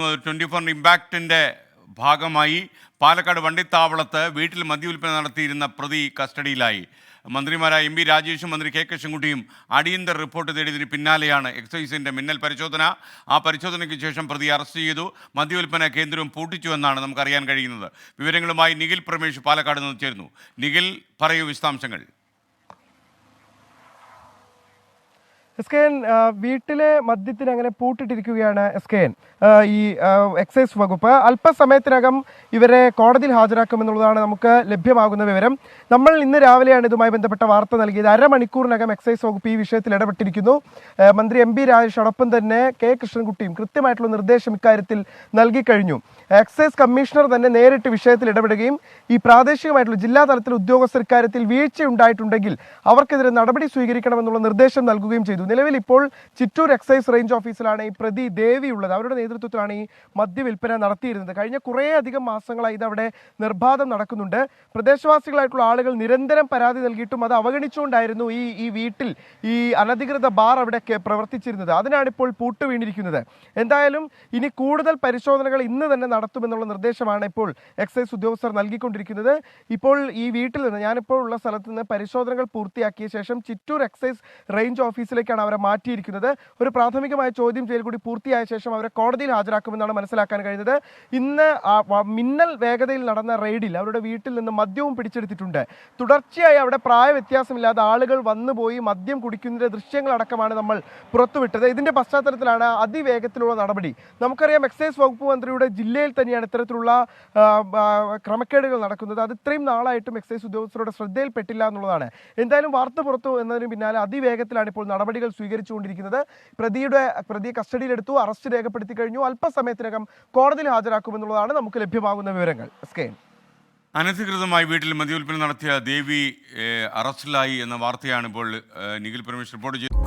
Twenty four ഇമ്പാക്റ്റിന്റെ ഭാഗമായി പാലക്കാട് വണ്ടിത്താവളത്ത് വീട്ടിൽ മദ്യവിൽപ്പന നടത്തിയിരുന്ന പ്രതി കസ്റ്റഡിയിലായി. മന്ത്രിമാരായ എം പി രാജേഷും മന്ത്രി കെ കൃഷ്ണൻകുട്ടിയും അടിയന്തര റിപ്പോർട്ട് തേടിയതിന് പിന്നാലെയാണ് എക്സൈസിന്റെ മിന്നൽ പരിശോധന. ആ പരിശോധനയ്ക്ക് ശേഷം പ്രതി അറസ്റ്റ് ചെയ്തു. മദ്യവിൽപ്പന കേന്ദ്രവും പൂട്ടിച്ചുവെന്നാണ് നമുക്കറിയാൻ കഴിയുന്നത്. വിവരങ്ങളുമായി നിഖിൽ പ്രമേഷ് പാലക്കാട് നിന്ന് ചേരുന്നു. നിഖിൽ പറയൂ വിശദാംശങ്ങൾ. എസ് കെ എൻ വീട്ടിലെ മദ്യത്തിന് അങ്ങനെ പൂട്ടിട്ടിരിക്കുകയാണ് എസ് കെ എൻ. ഈ എക്സൈസ് വകുപ്പ് അല്പസമയത്തിനകം ഇവരെ കോടതിയിൽ ഹാജരാക്കുമെന്നുള്ളതാണ് നമുക്ക് ലഭ്യമാകുന്ന വിവരം. നമ്മൾ ഇന്ന് രാവിലെയാണ് ഇതുമായി ബന്ധപ്പെട്ട വാർത്ത നൽകിയത്. അരമണിക്കൂറിനകം എക്സൈസ് വകുപ്പ് ഈ വിഷയത്തിൽ ഇടപെട്ടിരിക്കുന്നു. മന്ത്രി എം ബി രാജേഷോടൊപ്പം തന്നെ കെ കൃഷ്ണൻകുട്ടിയും കൃത്യമായിട്ടുള്ള നിർദ്ദേശം ഇക്കാര്യത്തിൽ നൽകിക്കഴിഞ്ഞു എക്സൈസ് കമ്മീഷണർ തന്നെ നേരിട്ട് വിഷയത്തിൽ ഇടപെടുകയും ഈ പ്രാദേശികമായിട്ടുള്ള ജില്ലാ തലത്തിൽ ഉദ്യോഗസ്ഥർ ഇക്കാര്യത്തിൽ വീഴ്ച ഉണ്ടായിട്ടുണ്ടെങ്കിൽ അവർക്കെതിരെ നടപടി സ്വീകരിക്കണമെന്നുള്ള നിർദ്ദേശം നൽകുകയും ചെയ്തു. നിലവിൽ ഇപ്പോൾ ചിറ്റൂർ എക്സൈസ് റേഞ്ച് ഓഫീസിലാണ് ഈ പ്രതി ദേവി ഉള്ളത്. അവരുടെ നേതൃത്വത്തിലാണ് ഈ മദ്യവിൽപ്പന നടത്തിയിരുന്നത്. കഴിഞ്ഞ കുറേ അധികം മാസങ്ങളായി ഇത് അവിടെ നിർബാധം നടക്കുന്നുണ്ട്. പ്രദേശവാസികളായിട്ടുള്ള ആളുകൾ നിരന്തരം പരാതി നൽകിയിട്ടും അത് അവഗണിച്ചുകൊണ്ടായിരുന്നു ഈ ഈ വീട്ടിൽ ഈ അനധികൃത ബാർ അവിടെ പ്രവർത്തിച്ചിരുന്നത്. അതിനാണ് ഇപ്പോൾ പൂട്ട് വീണിരിക്കുന്നത്. എന്തായാലും ഇനി കൂടുതൽ പരിശോധനകൾ ഇന്ന് തന്നെ നടത്തുമെന്നുള്ള നിർദ്ദേശമാണ് ഇപ്പോൾ എക്സൈസ് ഉദ്യോഗസ്ഥർ നൽകിക്കൊണ്ടിരിക്കുന്നത്. ഇപ്പോൾ ഈ വീട്ടിൽ നിന്ന് ഞാനിപ്പോൾ ഉള്ള സ്ഥലത്ത് നിന്ന് പരിശോധനകൾ പൂർത്തിയാക്കിയ ശേഷം ചിറ്റൂർ എക്സൈസ് റേഞ്ച് ഓഫീസിലേക്കാണ് അവരെ മാറ്റിയിരിക്കുന്നത്. ഒരു പ്രാഥമികമായ ചോദ്യം ചെയ്യൽ കൂടി പൂർത്തിയായ ശേഷം അവരെ കോടതിയിൽ ഹാജരാക്കുമെന്നാണ് മനസ്സിലാക്കാൻ കഴിഞ്ഞത് ഇന്ന് മിന്നൽ വേഗതയിൽ നടന്ന റെയ്ഡിൽ അവരുടെ വീട്ടിൽ നിന്ന് മദ്യവും പിടിച്ചെടുത്തിട്ടുണ്ട്. തുടർച്ചയായി അവിടെ പ്രായ വ്യത്യാസമില്ലാതെ ആളുകൾ വന്നുപോയി മദ്യം കുടിക്കുന്നതിന്റെ ദൃശ്യങ്ങളടക്കമാണ് നമ്മൾ പുറത്തുവിട്ടത്. ഇതിന്റെ പശ്ചാത്തലത്തിലാണ് അതിവേഗത്തിലുള്ള നടപടി. നമുക്കറിയാം എക്സൈസ് വകുപ്പ് മന്ത്രിയുടെ ജില്ലയിൽ തന്നെയാണ് ഇത്തരത്തിലുള്ള ക്രമക്കേടുകൾ നടക്കുന്നത്. അത് ഇത്രയും നാളായിട്ടും എക്സൈസ് ഉദ്യോഗസ്ഥരുടെ ശ്രദ്ധയിൽപ്പെട്ടില്ല എന്നുള്ളതാണ്. എന്തായാലും വാർത്ത പുറത്തു എന്നതിന് പിന്നാലെ അതിവേഗത്തിലാണ് ഇപ്പോൾ നടപടികൾ സ്വീകരിച്ചുകൊണ്ടിരിക്കുന്നത്. പ്രതിയുടെ പ്രതിയെ കസ്റ്റഡിയിലെടുത്തു അറസ്റ്റ് രേഖപ്പെടുത്തി കഴിഞ്ഞു. അല്പസമയത്തിനകം കോടതിയിൽ ഹാജരാക്കുമെന്നുള്ളതാണ് നമുക്ക് ലഭ്യമാകുന്ന വിവരങ്ങൾ. അനധികൃതമായി വീട്ടിൽ മദ്യവിൽപ്പന നടത്തിയ ദേവി അറസ്റ്റിലായി എന്ന വാർത്തയാണ് ഇപ്പോൾ നിഖിൽ പരമേശ്വർ റിപ്പോർട്ട് ചെയ്തത്.